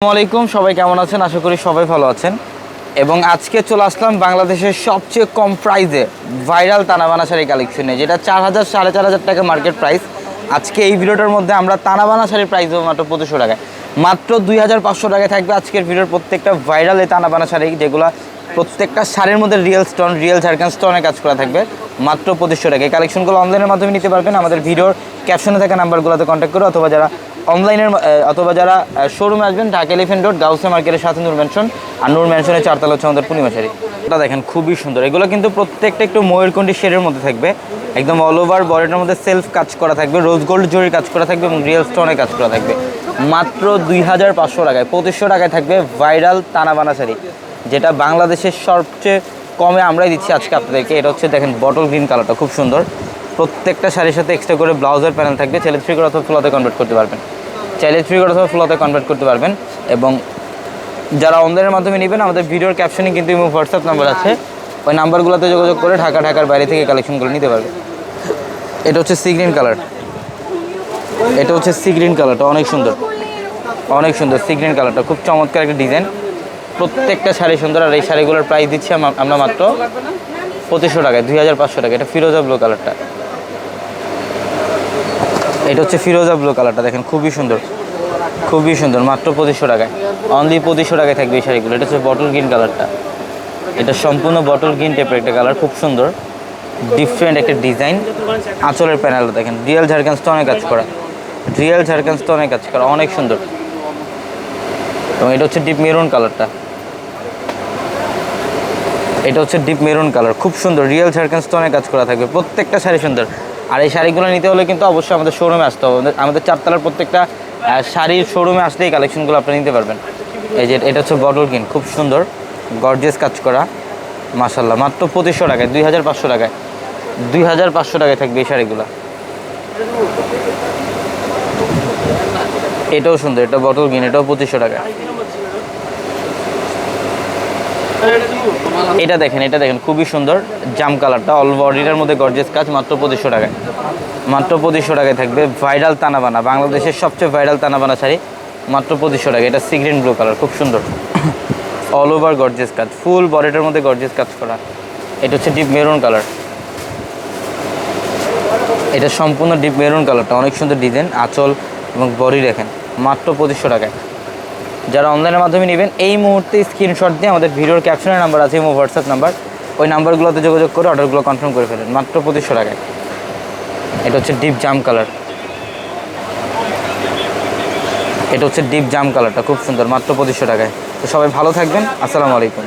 আসসালামু আলাইকুম, সবাই কেমন আছেন? আশা করি সবাই ভালো আছেন। এবং আজকে চলে আসলাম বাংলাদেশের সবচেয়ে কম প্রাইসে ভাইরাল তানাবানা শাড়ি কালেকশনে যেটা চার হাজার, সাড়ে চার হাজার টাকা মার্কেট প্রাইস আজকে এই ভিডিওটার মধ্যে আমরা তানাবানা শাড়ির প্রাইস দেবো মাত্র পঁচিশশো টাকায়। মাত্র দুই হাজার পাঁচশো টাকায় থাকবে আজকের ভিডিওর প্রত্যেকটা ভাইরাল এই তানাবানা শাড়ি যেগুলো প্রত্যেকটা শাড়ির মধ্যে রিয়েল স্টোন রিয়েল ঝাড়খান স্টোনে কাজ করা থাকবে, মাত্র পঁচিশশো টাকা এই কালেকশনগুলো অনলাইনের মাধ্যমে নিতে পারবেন। আমাদের ভিডিওর ক্যাপশনে থাকা নাম্বারগুলোতে কন্ট্যাক্ট করে, অথবা যারা অনলাইনের অথবা যারা শোরুমে আসবেন, ঢাকা এলিফেন্ট রোড গাউসে মার্কেটের সাথে নূর ম্যানশন। আর নূর ম্যানশনের চারতলা হচ্ছে আমাদের পূর্ণিমা শাড়ি। এটা দেখেন, খুবই সুন্দর। এগুলো কিন্তু প্রত্যেকটা একটু ময়ূরকণ্ঠী শেডের মধ্যে থাকবে। একদম অল ওভার বডিটার মধ্যে সেলফ কাজ করা থাকবে রোজ গোল্ড জরির কাজ করা থাকবে এবং রিয়েল স্টোনে কাজ করা থাকবে। মাত্র দুই হাজার পাঁচশো টাকায়, পঁচিশশো টাকায় থাকবে ভাইরাল তানাবানা শাড়ি, যেটা বাংলাদেশের সবচেয়ে কমে আমরাই দিচ্ছি আজকে আপনাদেরকে। এটা হচ্ছে, দেখেন বটল গ্রিন কালারটা খুব সুন্দর। প্রত্যেকটা শাড়ির সাথে এক্সট্রা করে ব্লাউজের প্যানেল থাকবে। ছেলে থ্রি করে অথবা ফ্লোতে কনভার্ট করতে পারবেন। চাইলে থ্রি করে অথবা ফ্লোতে কনভার্ট করতে পারবেন এবং যারা অনলাইনের মাধ্যমে নেবেন, আমাদের ভিডিওর ক্যাপশনে কিন্তু হোয়াটসঅ্যাপ নাম্বার আছে। ওই নাম্বারগুলোতে যোগাযোগ করে ঢাকা, ঢাকার বাইরে থেকে কালেকশনগুলো নিতে পারবে এটা হচ্ছে সি গ্রিন কালার এটা হচ্ছে সি গ্রিন কালারটা অনেক সুন্দর। অনেক সুন্দর সি গ্রিন কালারটা খুব চমৎকার একটা ডিজাইন প্রত্যেকটা শাড়ি সুন্দর। আর এই শাড়িগুলোর প্রাইস দিচ্ছি আম- আমরা মাত্র পঁচিশশো টাকায়, দুই হাজার পাঁচশো টাকা এটা ফিরোজা ব্লু কালারটা এটা হচ্ছে ফিরোজা ব্লু কালারটা দেখেন, খুবই সুন্দর। খুবই সুন্দর, মাত্র পঁচিশশো টাকায়। অনলি পঁচিশশো টাকায় থাকবে এই শাড়িগুলো। এটা হচ্ছে বটল গ্রিন কালারটা এটা সম্পূর্ণ বটল গ্রিন টাইপের একটা কালার খুব সুন্দর। ডিফারেন্ট একটা ডিজাইন আঁচলের প্যানেলটা দেখেন রিয়েল ঝাড়খান অনেক কাজ করা। রিয়েল ঝাড়খান অনেক কাজ করা, অনেক সুন্দর। এবং এটা হচ্ছে ডিপ মেরুন কালারটা এটা হচ্ছে ডিপ মেরুন কালার খুব সুন্দর। রিয়েল ঝাড়খান অনেক কাজ করা থাকবে। প্রত্যেকটা শাড়ি সুন্দর। আর এই শাড়িগুলো নিতে হলে কিন্তু অবশ্যই আমাদের শোরুমে আসতে হবে। আমাদের- চারতলার প্রত্যেকটা শাড়ির শোরুমে আসলে এই কালেকশনগুলো আপনি নিতে পারবেন। এই যে, এটা হচ্ছে বটল কিন খুব সুন্দর গর্জেস কাজ করা। মাসাল্লাহ মাত্র পঁচিশশো টাকায়, দুই হাজার পাঁচশো টাকায়। দুই হাজার পাঁচশো টাকায় থাকবে এই শাড়িগুলো। এটাও সুন্দর, এটা বটল কিন এটাও পঁচিশশো টাকা এটা দেখেন এটা দেখেন, খুবই সুন্দর জাম কালারটা অল বডিটার মধ্যে গর্জেস কাজ, মাত্র পঁচিশশো টাকায়। মাত্র পঁচিশশো টাকায় থাকবে ভাইরাল তানাবানা, বাংলাদেশের সবচেয়ে ভাইরাল তানাবানা শাড়ি, মাত্র পঁচিশশো টাকা এটা সিগ্রিন ব্লু কালার খুব সুন্দর। অল ওভার গর্জেস কাজ ফুল বডিটার মধ্যে গর্জেস কাজ করা। এটা হচ্ছে ডিপ মেরুন কালার এটা সম্পূর্ণ ডিপ মেরুন কালারটা অনেক সুন্দর ডিজাইন আঁচল এবং বডি দেখেন, মাত্র পঁচিশশো টাকায়। যারা অনলাইনের মাধ্যমে নেবেন, এই মুহূর্তে স্ক্রিনশট দিয়ে আমাদের ভিডিওর ক্যাপশনের নাম্বার আছে এবং হোয়াটসঅ্যাপ নাম্বার ওই নাম্বারগুলোতে যোগাযোগ করে অর্ডারগুলো কনফার্ম করে ফেলেন। মাত্র পঁচিশশো টাকায়। এটা হচ্ছে ডিপ জাম কালার এটা হচ্ছে ডিপ জাম কালারটা খুব সুন্দর। মাত্র পঁচিশশো টাকায়। তো সবাই ভালো থাকবেন। আসসালামু আলাইকুম।